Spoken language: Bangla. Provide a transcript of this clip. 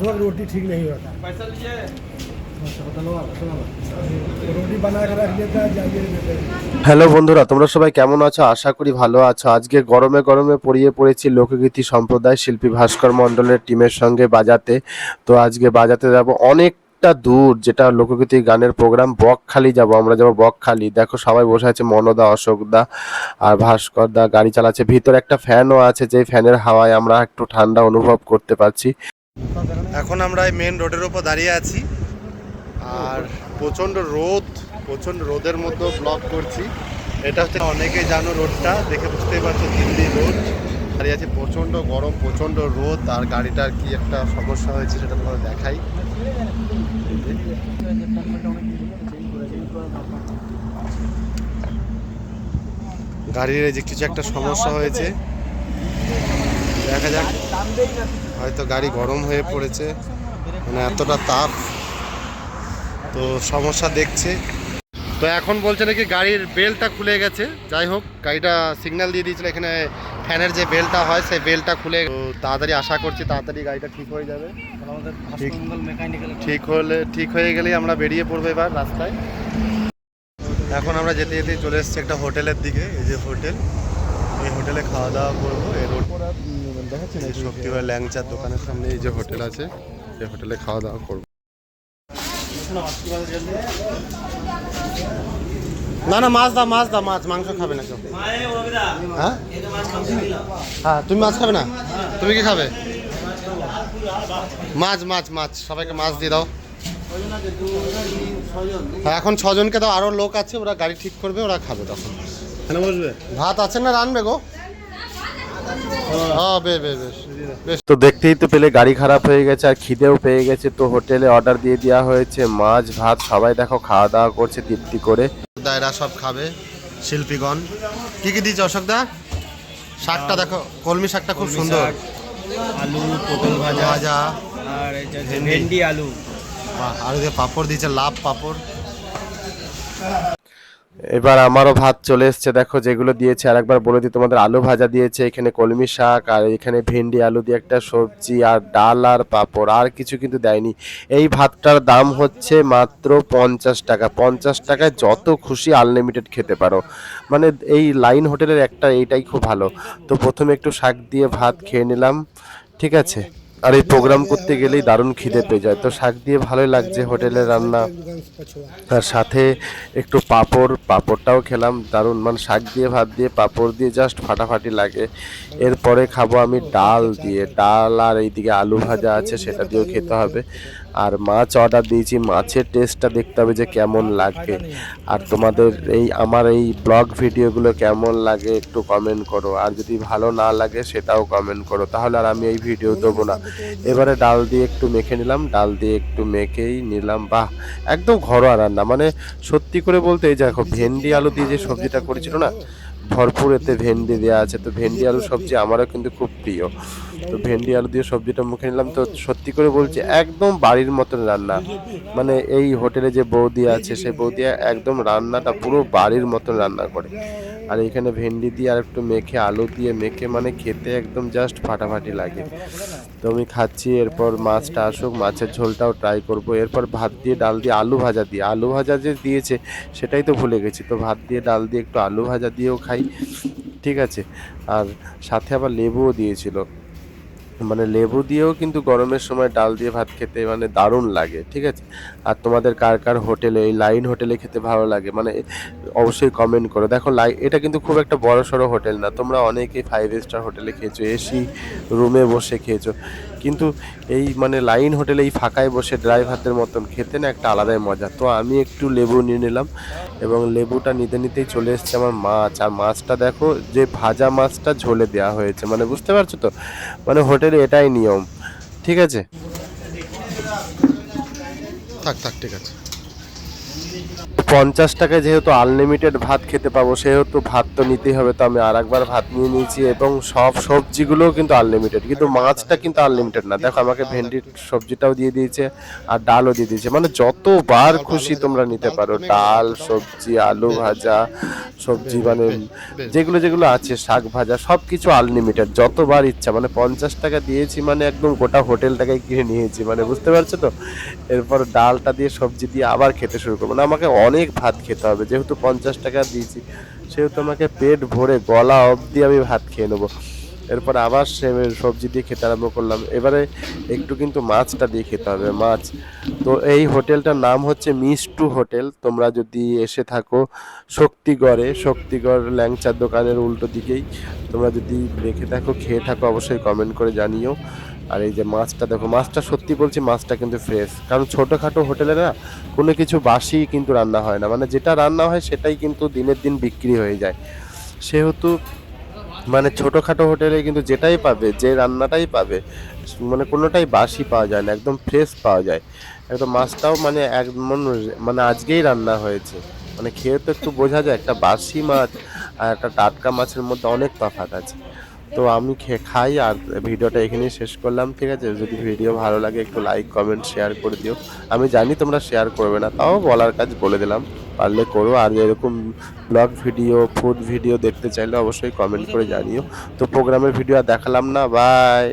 वक्त रोटी ठीक नहीं होता रोटी बना के रख देता है जाइए देते हैं হ্যালো বন্ধুরা তোমরা সবাই কেমন আছো আশা করি ভালো আছো আজকে গরমে গরমে পড়িয়ে পড়েছি লোকগীতি সম্প্রদায় শিল্পী ভাস্কর মণ্ডলের টিমের সঙ্গে বাজাতে তো আজকে বাজাতে যাব অনেকটা দূর যেটা লোকগীতি গানের প্রোগ্রাম বকখালি যাব আমরা যাব বকখালি দেখো সবাই বসে আছে মনদা অশোকদা আর ভাস্কর দা গাড়ি চালাচ্ছে ভিতরে একটা ফ্যানও আছে যে ফ্যানের হাওয়ায় আমরা একটু ঠান্ডা অনুভব করতে পারছি এখন আমরা এই মেন রোডের উপর দাঁড়িয়ে আছি। আর প্রচণ্ড রোদ, প্রচণ্ড রোদের মধ্যে ব্লক করছি। এটা হচ্ছে অনেকেই জানো রোডটা দেখে বুঝতেই পারছ দিল্লি রোড দাঁড়িয়ে আছে, প্রচণ্ড গরম, প্রচণ্ড রোদ, আর গাড়িটার কি একটা সমস্যা হয়েছে সেটা তোমাদের দেখাই। গাড়ির যে কিছু একটা সমস্যা হয়েছে। দেখা যাক। হয়তো গাড়ি গরম হয়ে পড়েছে। মানে এতটা তাপ। তো সমস্যা দেখছে। তো এখন বলছে নাকি গাড়ির বেলটা খুলে গেছে। যাই হোক গাড়িটা সিগন্যাল দিয়ে দিয়েছিল এখানে ফ্যানের যে বেলটা হয় সেই বেলটা খুলে তাড়াতাড়ি আশা করছি তাড়াতাড়ি গাড়িটা ঠিক হয়ে যাবে। ঠিক ঠিক হলে ঠিক হয়ে গেলেই আমরা বেরিয়ে পড়ব এবার রাস্তায়। এখন আমরা যেতে যেতে চলে এসেছি একটা হোটেলের দিকে। এই যে হোটেল এই হোটেলে খাওয়া দাওয়া করব। এই ল্যাংচার দোকানের সামনে এই যে হোটেল আছে এই হোটেলে খাওয়া দাওয়া করব। না না মাছ দা মাছ দা মাছ মাংস খাবে না কেউ। হ্যাঁ? হ্যাঁ তুমি মাছ খাবে না? তুমি কি খাবে? মাছ মাছ মাছ সবাইকে মাছ দিয়ে দাও। হ্যাঁ এখন ছজনকে তো আরও লোক আছে ওরা গাড়ি ঠিক করবে ওরা খাবে তখন। ভাত আছে না রানবে গো? তো দেখতেই তো পেলে গাড়ি খারাপ হয়ে গেছে আর খিদেও পেয়ে গেছে। তো হোটেলে অর্ডার দিয়ে দেওয়া হয়েছে মাছ ভাত সবাই দেখো খাওয়া দাওয়া করছে তৃপ্তি করে। দায়রা সব খাবে শিল্পীগণ। কি কি দিয়েছে অশোক দা? শাকটা দেখো কলমি শাকটা খুব সুন্দর। আলু পটল ভাজা ভাজা। আর এই যে ভেন্ডি। আলু। বাহ, আর পাঁপড় দিয়েছে লাভ পাঁপড়। এবার আমারও ভাত চলে এসছে। দেখো যেগুলো দিয়েছে আর একবার বলে দিই, তোমাদের আলু ভাজা দিয়েছে, এখানে কলমি শাক, আর এখানে ভেন্ডি, আলু দিয়ে একটা সবজি, আর ডাল আর পাঁপড়, আর কিছু কিন্তু দেয়নি। এই ভাতটার দাম হচ্ছে মাত্র পঞ্চাশ টাকা। পঞ্চাশ টাকায় যত খুশি আনলিমিটেড খেতে পারো। মানে এই লাইন হোটেলের একটা, এইটাই খুব ভালো। তো প্রথমে একটু শাক দিয়ে ভাত খেয়ে নিলাম। ঠিক আছে? আর এই প্রোগ্রাম করতে গেলেই দারুণ খিদে পেয়ে যায়। তো শাক দিয়ে ভালোই লাগছে হোটেলের রান্না। আর সাথে একটু পাঁপড়, পাঁপড়টাও খেলাম, দারুণ। মানে শাক দিয়ে, ভাত দিয়ে, পাঁপড় দিয়ে জাস্ট ফাটাফাটি লাগে। এরপরে খাব আমি ডাল দিয়ে। ডাল আর এইদিকে আলু ভাজা আছে, সেটা দিয়েও খেতে হবে। আর মাছ অর্ডার দিয়েছি, মাছের টেস্টটা দেখতে হবে যে কেমন লাগে। আর তোমাদের এই, আমার এই ব্লগ ভিডিওগুলো কেমন লাগে একটু কমেন্ট করো। আর যদি ভালো না লাগে, সেটাও কমেন্ট করো। তাহলে আর আমি এই ভিডিও দেবো না। এবারে ডাল দিয়ে একটু মেখে নিলাম। ডাল দিয়ে একটু মেখেই নিলাম। বাহ! একদম ঘরোয়া রান্না। মানে সত্যি করে বলতে এই দেখো, ভেন্ডি, আলু দিয়ে যে সবজিটা করেছিল না ভরপুর এতে ভেন্ডি দেওয়া আছে। তো ভেন্ডি আলু সবজি আমারও কিন্তু খুব প্রিয়। তো ভেন্ডি আলু দিয়ে সবজিটা মুখে নিলাম। তো সত্যি করে বলছি, একদম বাড়ির মতন রান্না। মানে এই হোটেলে যে বৌদি আছে, সেই বৌদি একদম রান্নাটা পুরো বাড়ির মতন রান্না করে। আর এখানে ভেন্ডি দিয়ে আর একটু মেখে, আলু দিয়ে মেখে মানে খেতে একদম জাস্ট ফাটাফাটি লাগে। তো আমি খাচ্ছি, এরপর মাছটা আসুক, মাছের ঝোলটাও ট্রাই করব। এরপর ভাত দিয়ে, ডাল দিয়ে, আলু ভাজা দিয়ে। আলু ভাজা যে দিয়েছে, সেটাই তো ভুলে গেছি। তো ভাত দিয়ে, ডাল দিয়ে একটু আলু ভাজা দিয়েও খাই, ঠিক আছে। আর সাথে আবার লেবুও দিয়েছিল। মানে লেবু দিয়েও কিন্তু গরমের সময় ডাল দিয়ে ভাত খেতে মানে দারুণ লাগে, ঠিক আছে? আর তোমাদের কার কার হোটেলে, এই লাইন হোটেলে খেতে ভালো লাগে? মানে অবশ্যই কমেন্ট করো। দেখো, লাই এটা কিন্তু খুব একটা বড় সড়ো হোটেল না। তোমরা অনেকেই ফাইভ স্টার হোটেলে খেয়েছো এসি রুমে বসে খেয়েছো। কিন্তু এই মানে লাইন হোটেলে এই ফাঁকায় বসে ড্রাইভারদের মতন খেতে না একটা আলাদাই মজা। তো আমি একটু লেবু নিয়ে নিলাম এবং লেবুটা নিতে নিতেই চলে এসছে আমার মাছ। আর মাছটা দেখো, যে ভাজা মাছটা ঝোলে দেওয়া হয়েছে। মানে বুঝতে পারছ তো? মানে হোটেলে এটাই নিয়ম। ঠিক আছে? থাক থাক, ঠিক আছে। পঞ্চাশ টাকায় যেহেতু আনলিমিটেড ভাত খেতে পাবো, সেহেতু ভাত তো নিতেই হবে, তো আমি আর একবার ভাত নিয়ে নিয়েছি এবং সব সবজিগুলোও কিন্তু আনলিমিটেড কিন্তু মাছটা কিন্তু আনলিমিটেড না। দেখো আমাকে ভেন্ডির সবজিটাও দিয়ে দিয়েছে আর ডালও দিয়ে দিয়েছে। মানে যতবার খুশি তোমরা নিতে পারো, ডাল, সবজি, আলু ভাজা, সবজি মানে যেগুলো যেগুলো আছে, শাক ভাজা সব কিছু আনলিমিটেড যতবার ইচ্ছা। মানে পঞ্চাশ টাকা দিয়েছি মানে একদম গোটা হোটেলটাকে কিনে নিয়েছি মানে বুঝতে পারছ তো? এরপর ডালটা দিয়ে, সবজি দিয়ে আবার খেতে শুরু করব। না আমাকে অনেক ভাত খেতে হবে। যেহেতু পঞ্চাশ টাকা দিয়েছি, সেহেতু আমাকে পেট ভরে গলা অবধি আমি ভাত খেয়ে নেব। এরপর আবার সে সবজি দিয়ে খেতে আরম্ভ করলাম। এবারে একটু কিন্তু মাছটা দিয়ে খেতে হবে, মাছ। তো এই হোটেলটার নাম হচ্ছে মিষ্টু হোটেল। তোমরা যদি এসে থাকো শক্তিগড়ে, শক্তিগড় ল্যাংচার দোকানের উল্টো দিকেই, তোমরা যদি দেখে থাকো, খেয়ে থাকো, অবশ্যই কমেন্ট করে জানিও। আর এই যে মাছটা, দেখো, মাছটা সত্যি বলছি মাছটা কিন্তু ফ্রেশ কারণ ছোটোখাটো হোটেলে না, কোনো কিছু বাসি কিন্তু রান্না হয় না। মানে যেটা রান্না হয় সেটাই কিন্তু দিনের দিন বিক্রি হয়ে যায়। সেহেতু মানে ছোটোখাটো হোটেলে কিন্তু যেটাই পাবে, যে রান্নাটাই পাবে মানে কোনোটাই বাসি পাওয়া যায় না, একদম ফ্রেশ পাওয়া যায়। একদম মাছটাও মানে একদম মানে আজকেই রান্না হয়েছে। মানে খেয়ে তো একটু বোঝা যায়, একটা বাসি মাছ আর একটা টাটকা মাছের মধ্যে অনেক তফাৎ আছে। তো আমি খাই আর ভিডিওটা এখানেই শেষ করলাম, ঠিক আছে? যদি ভিডিও ভালো লাগে, একটু লাইক কমেন্ট শেয়ার করে দিও। আমি জানি তোমরা শেয়ার করবে না, তাও বলার কাজ বলে দিলাম। পারলে করো, আর এরকম ব্লগ ভিডিও ফুড ভিডিও দেখতে চাইলে অবশ্যই কমেন্ট করে জানিও। তো প্রোগ্রামের ভিডিও আর দেখালাম না বাই